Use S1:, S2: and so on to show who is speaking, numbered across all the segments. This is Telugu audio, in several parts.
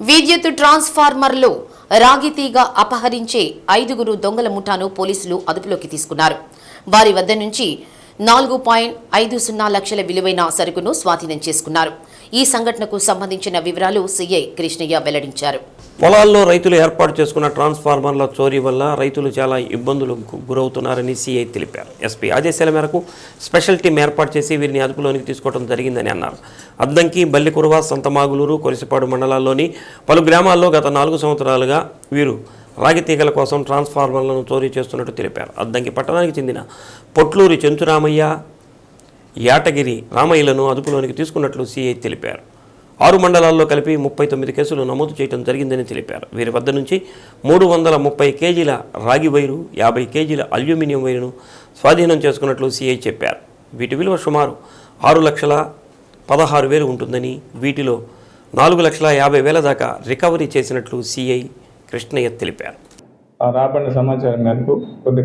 S1: విద్యుత్ ట్రాన్స్ఫార్మర్లో రాగితీగ అపహరించే ఐదుగురు దొంగల ముఠాను పోలీసులు అదుపులోకి తీసుకున్నారు. వారి వద్ద నుంచి నాలుగు పాయింట్ ఐదు సున్నా లక్షల విలువైన సరుకును స్వాధీనం చేసుకున్నారు. ఈ సంఘటనకు సంబంధించిన వివరాలు సీఐ కృష్ణయ్య వెల్లడించారు.
S2: పొలాల్లో రైతులు ఏర్పాటు చేసుకున్న ట్రాన్స్ఫార్మర్ల చోరీ వల్ల రైతులు చాలా ఇబ్బందులకు గురవుతున్నారని సీఐ తెలిపారు. ఎస్పీ ఆదేశాల మేరకు స్పెషల్ టీం ఏర్పాటు చేసి వీరిని అదుపులోనికి తీసుకోవడం జరిగిందని అన్నారు. అద్దంకి బల్లికురవ సంతమాగులూరు కొరిసిపాడు మండలాల్లోని పలు గ్రామాల్లో గత నాలుగు సంవత్సరాలుగా వీరు రాగి తీగల కోసం ట్రాన్స్ఫార్మర్లను చోరీ చేస్తున్నట్టు తెలిపారు. అద్దంకి పట్టణానికి చెందిన పొట్లూరి చెంచురామయ్య యాటగిరి రామయ్యలను అదుపులోనికి తీసుకున్నట్లు సీఐ తెలిపారు. ఆరు మండలాల్లో కలిపి ముప్పై తొమ్మిది కేసులు నమోదు చేయడం జరిగిందని తెలిపారు. వీరి వద్ద నుంచి మూడు వందల ముప్పై కేజీల రాగి వైరు యాభై కేజీల అల్యూమినియం వైరును స్వాధీనం చేసుకున్నట్లు సీఐ చెప్పారు. వీటి విలువ సుమారు ఆరు లక్షల పదహారు వేలు ఉంటుందని వీటిలో నాలుగు లక్షల యాభై వేల దాకా రికవరీ చేసినట్లు సీఐ కృష్ణయ్య తెలిపారు.
S3: రాబడిన సమాచారం మేరకు కొద్ది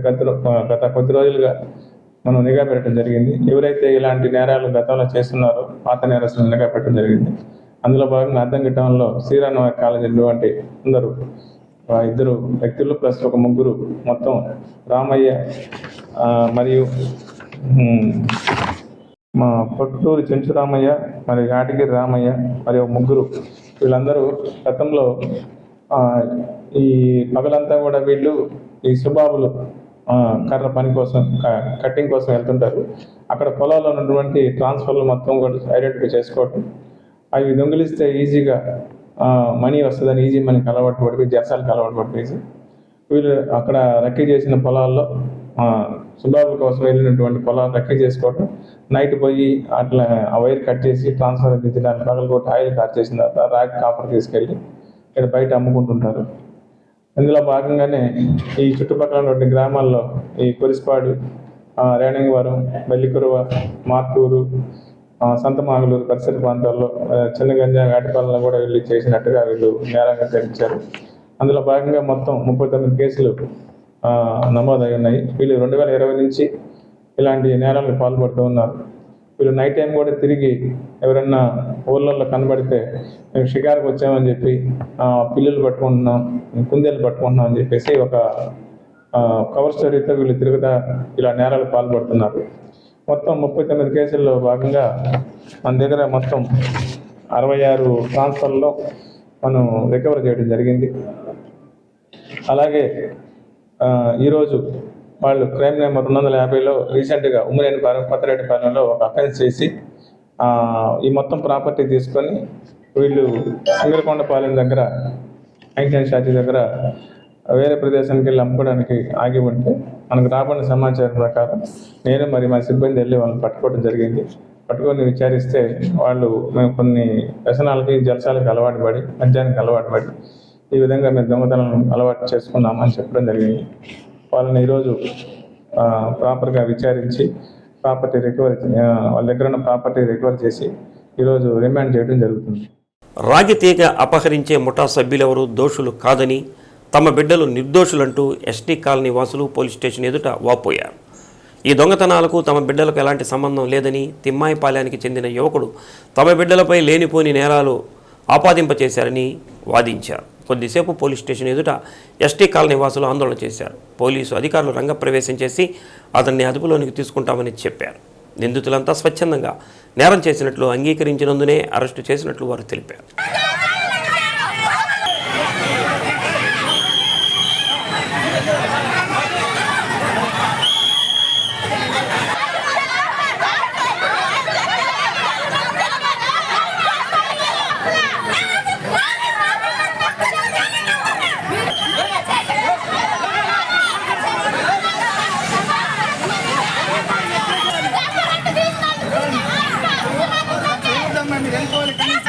S3: గత కొద్ది రోజులుగా మనం నిఘా పెట్టడం జరిగింది. ఎవరైతే ఇలాంటి నేరాలు గతంలో చేస్తున్నారో పాత నేరస్తులను నిఘా పెట్టడం జరిగింది. అందులో భాగంగా అర్థం గిట్టంలో శ్రీరామ కాలేజీ వంటి అందరూ ఇద్దరు వ్యక్తులు ప్లస్ ఒక ముగ్గురు మొత్తం రామయ్య మరియు మా పొట్టూరు చెంచురామయ్య మరియు యాటగిరి రామయ్య మరియు ముగ్గురు వీళ్ళందరూ గతంలో ఈ పగలంతా కూడా వీళ్ళు ఈ సుబాబులు కర్ర పని కోసం క- కట్టింగ్ కోసం వెళ్తుంటారు. అక్కడ పొలాల్లో ఉన్నటువంటి ట్రాన్స్ఫర్లు మొత్తం కూడా ఐడెంటిఫై చేసుకోవటం. అవి దొంగిలిస్తే ఈజీగా మనీ వస్తుందని ఈజీ మనకి అలవాటు పడిపోయి జర్సాలకు అలవాటు పడిపోయి వీళ్ళు అక్కడ రెక్కీ చేసిన పొలాల్లో సుబాబుల కోసం వెళ్ళినటువంటి పొలాలు రెక్కీ చేసుకోవటం. నైట్ పోయి అట్లా ఆ వైర్ కట్ చేసి ట్రాన్స్ఫర్ దిద్దడానికి పగలు కొట్టి ఆయిల్ కట్ చేసిన తర్వాత రాక్ కాపర్ తీసుకెళ్ళి ఇక్కడ బయట అమ్ముకుంటుంటారు. ఇందులో భాగంగానే ఈ చుట్టుపక్కల ఉన్నటువంటి గ్రామాల్లో ఈ కొరిసిపాడు ఆ, రేణింగవరం మార్తూరు మార్టూరు సంతమాగులూరు పరిసర ప్రాంతాల్లో చిన్న గంజా వేటపాలలో కూడా వీళ్ళు చేసినట్టుగా వీళ్ళు నేరంగా తెలిచారు అందులో భాగంగా మొత్తం ముప్పై తొమ్మిది కేసులు నమోదై ఉన్నాయి. వీళ్ళు రెండు వేల ఇరవై నుంచి ఇలాంటి నేరాలకు పాల్పడుతూ ఉన్నారు. వీళ్ళు నైట్ టైం కూడా తిరిగి ఎవరన్నా ఊళ్ళల్లో కనబడితే మేము షికారుకు వచ్చామని చెప్పి పిల్లులు పట్టుకుంటున్నాం కుందేలు పట్టుకుంటున్నాం అని చెప్పేసి ఒక కవర్ స్టోరీతో వీళ్ళు తిరుగుతా ఇలా నేరాలు పాల్పడుతున్నారు. మొత్తం ముప్పై తొమ్మిది కేసుల్లో భాగంగా మన దగ్గర మొత్తం అరవై ఆరు ట్రాన్స్ఫర్లో మనం రికవర్ చేయడం జరిగింది. అలాగే ఈరోజు వాళ్ళు క్రైమ్ నెంబర్ రెండు వందల యాభైలో రీసెంట్గా ఉమ్మరేని పాలెం కొత్తరెడ్డిపాలెంలో ఒక అఫెన్స్ చేసి ఈ మొత్తం ప్రాపర్టీ తీసుకొని వీళ్ళు సింగరకొండపాలెం దగ్గర ఐంటైన్ షాచి దగ్గర వేరే ప్రదేశానికి వెళ్ళి అమ్ముకోవడానికి ఆగి ఉంటే మనకు రాబడిన సమాచారం ప్రకారం నేను మరి మా సిబ్బంది వెళ్ళి వాళ్ళని పట్టుకోవడం జరిగింది. పట్టుకొని విచారిస్తే వాళ్ళు మేము కొన్ని వ్యసనాలకి జలసాలకి అలవాటు పడి మద్యానికి అలవాటు పడి ఈ విధంగా మేము దొంగతనం అలవాటు చేసుకున్నామని చెప్పడం జరిగింది. వాళ్ళని ఈరోజు ప్రాపర్గా విచారించి ప్రాపర్టీ రికవరీ వాళ్ళ దగ్గర ఉన్న ప్రాపర్టీ రికవర్ చేసి ఈరోజు రిమాండ్ చేయడం జరుగుతుంది.
S2: రాగి తీగ అపహరించే ముఠా సభ్యులెవరూ దోషులు కాదని తమ బిడ్డలు నిర్దోషులంటూ ఎస్టీ కాలనీ వాసులు పోలీస్ స్టేషన్ ఎదుట వాపోయారు. ఈ దొంగతనాలకు తమ బిడ్డలకు ఎలాంటి సంబంధం లేదని తిమ్మాయిపాలెనికి చెందిన యువకుడు తమ బిడ్డలపై లేనిపోని నేరాలు ఆపాదింపచేశారని వాదించారు. కొద్దిసేపు పోలీస్ స్టేషన్ ఎదుట ఎస్టీ కాలనీ నివాసులు ఆందోళన చేశారు. పోలీసు అధికారులు రంగప్రవేశం చేసి అతన్ని అదుపులోనికి తీసుకుంటామని చెప్పారు. నిందితులంతా స్వచ్ఛందంగా నేరం చేసినట్లు అంగీకరించినందునే అరెస్టు చేసినట్లు వారు తెలిపారు.
S4: রেলকোয়ের